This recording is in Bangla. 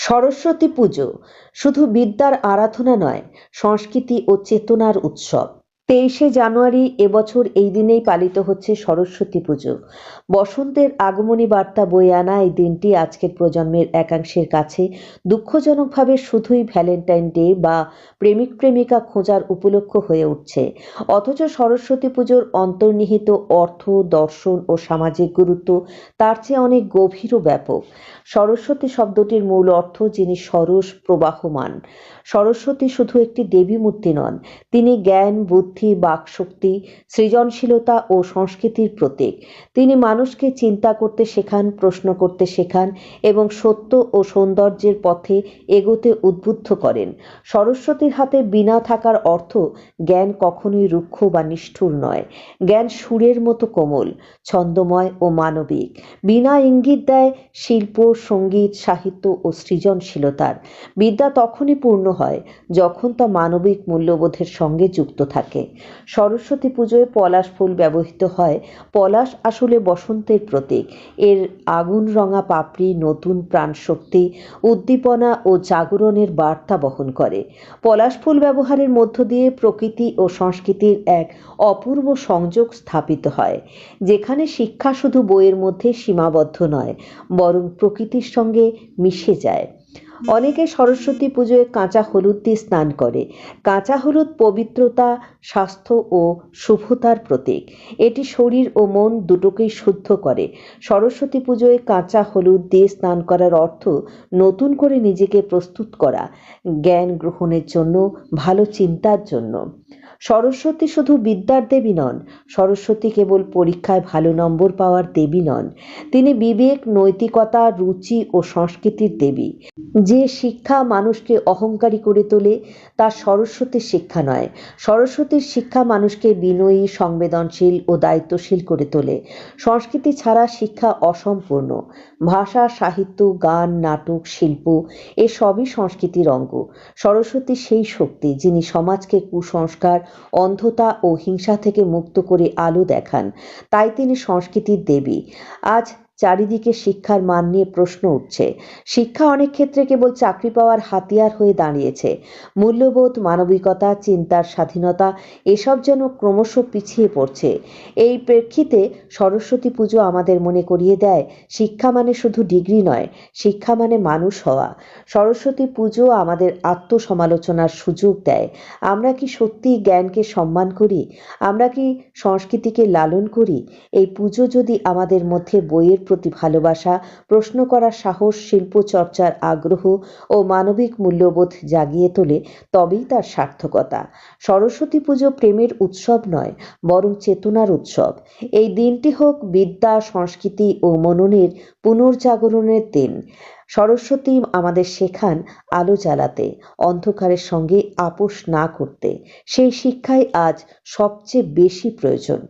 সরস্বতী পুজো। শুধু বিদ্যার আরাধনা নয় সংস্কৃতি ও চেতনার উৎসব। তেইশে জানুয়ারি এবছর এই দিনেই পালিত হচ্ছে সরস্বতী পুজো। বসন্তের আগমনী বার্তা বয়ে আনা এই দিনটি আজকের প্রজন্মের একাংশের কাছে দুঃখজনকভাবে শুধুই ভ্যালেন্টাইন ডে বা প্রেমিক প্রেমিকা খোঁজার উপলক্ষ হয়ে উঠছে। অথচ সরস্বতী পুজোর অন্তর্নিহিত অর্থ, দর্শন ও সামাজিক গুরুত্ব তার চেয়ে অনেক গভীর ও ব্যাপক। সরস্বতী শব্দটির মূল অর্থ যিনি সরস প্রবাহমান। সরস্বতী শুধু একটি দেবী মূর্তি নন, তিনি জ্ঞান, বুদ্ধি বাকশক্তি, সৃজনশীলতা ও সংস্কৃতির প্রতীক। তিনি মানুষকে চিন্তা করতে শেখান, প্রশ্ন করতে শেখান এবং সত্য ও সৌন্দর্যের পথে এগোতে উদ্বুদ্ধ করেন। সরস্বতীর হাতে বিনা থাকার অর্থ জ্ঞান কখনোই রুক্ষ বা নিষ্ঠুর নয়। জ্ঞান সুরের মতো কোমল, ছন্দময় ও মানবিক। বিনা ইঙ্গিত দেয় শিল্প, সংগীত, সাহিত্য ও সৃজনশীলতার। বিদ্যা তখনই পূর্ণ হয় যখন তা মানবিক মূল্যবোধের সঙ্গে যুক্ত থাকে। সরস্বতী পুজোয় পলাশ ফুল ব্যবহৃত হয়। পলাশ আসলে বসন্তের প্রতীক। এর আগুন রঙা পাপড়ি, নতুন প্রাণশক্তি, উদ্দীপনা ও জাগরণের বার্তা বহন করে। পলাশ ফুল ব্যবহারের মধ্য দিয়ে প্রকৃতি ও সংস্কৃতির এক অপূর্ব সংযোগ স্থাপিত হয়, যেখানে শিক্ষা শুধু বইয়ের মধ্যে সীমাবদ্ধ নয়, বরং প্রকৃতির সঙ্গে মিশে যায়। অনেকে সরস্বতী পুজোয় কাঁচা হলুদ দিয়ে স্নান করে। কাঁচা হলুদ পবিত্রতা, স্বাস্থ্য ও শুভতার প্রতীক। এটি শরীর ও মন দুটোকেই শুদ্ধ করে। সরস্বতী পুজোয় কাঁচা হলুদ দিয়ে স্নান করার অর্থ নতুন করে নিজেকে প্রস্তুত করা, জ্ঞান গ্রহণের জন্য, ভালো চিন্তার জন্য। সরস্বতী শুধু বিদ্যার দেবী নন, সরস্বতী কেবল পরীক্ষায় ভালো নম্বর পাওয়ার দেবী নন। তিনি বিবেক, নৈতিকতা, রুচি ও সংস্কৃতির দেবী। যে শিক্ষা মানুষকে অহংকারী করে তোলে, তা সরস্বতীর শিক্ষা নয়। সরস্বতীর শিক্ষা মানুষকে বিনয়ী, সংবেদনশীল ও দায়িত্বশীল করে তোলে। সংস্কৃতি ছাড়া শিক্ষা অসম্পূর্ণ। ভাষা, সাহিত্য, গান, নাটক, শিল্প এসবই সংস্কৃতির অঙ্গ। সরস্বতী সেই শক্তি যিনি সমাজকে কুসংস্কার, অন্ধতা ও হিংসা থেকে মুক্ত করে আলো দেখান। তাই তিনি সংস্কৃতির দেবী। আজ চারিদিকে শিক্ষার মান নিয়ে প্রশ্ন উঠছে। শিক্ষা অনেক ক্ষেত্রে কেবল চাকরি পাওয়ার হাতিয়ার হয়ে দাঁড়িয়েছে। মূল্যবোধ, মানবিকতা, চিন্তার স্বাধীনতা এসব যেন ক্রমশ পিছিয়ে পড়ছে। এই প্রেক্ষিতে সরস্বতী পুজো আমাদের মনে করিয়ে দেয়, শিক্ষা মানে শুধু ডিগ্রি নয়, শিক্ষা মানে মানুষ হওয়া। সরস্বতী পুজো আমাদের আত্মসমালোচনার সুযোগ দেয়। আমরা কি সত্যি জ্ঞানকে সম্মান করি? আমরা কি সংস্কৃতিকে লালন করি? এই পুজো যদি আমাদের মধ্যে বইয়ের প্রতি ভালোবাসা, প্রশ্ন করার সাহস, শিল্প চর্চার আগ্রহ ও মানবিক মূল্যবোধ জাগিয়ে তোলে তবেই তার সার্থকতা। সরস্বতী পুজো প্রেমের উৎসব নয়, বরং চেতনার উৎসব। এই দিনটি হোক বিদ্যা, সংস্কৃতি ও মননের পুনর্জাগরণের দিন। সরস্বতী আমাদের শেখান আলো জ্বালাতে, অন্ধকারের সঙ্গে আপোষ না করতে। সেই শিক্ষাই আজ সবচেয়ে বেশি প্রয়োজন।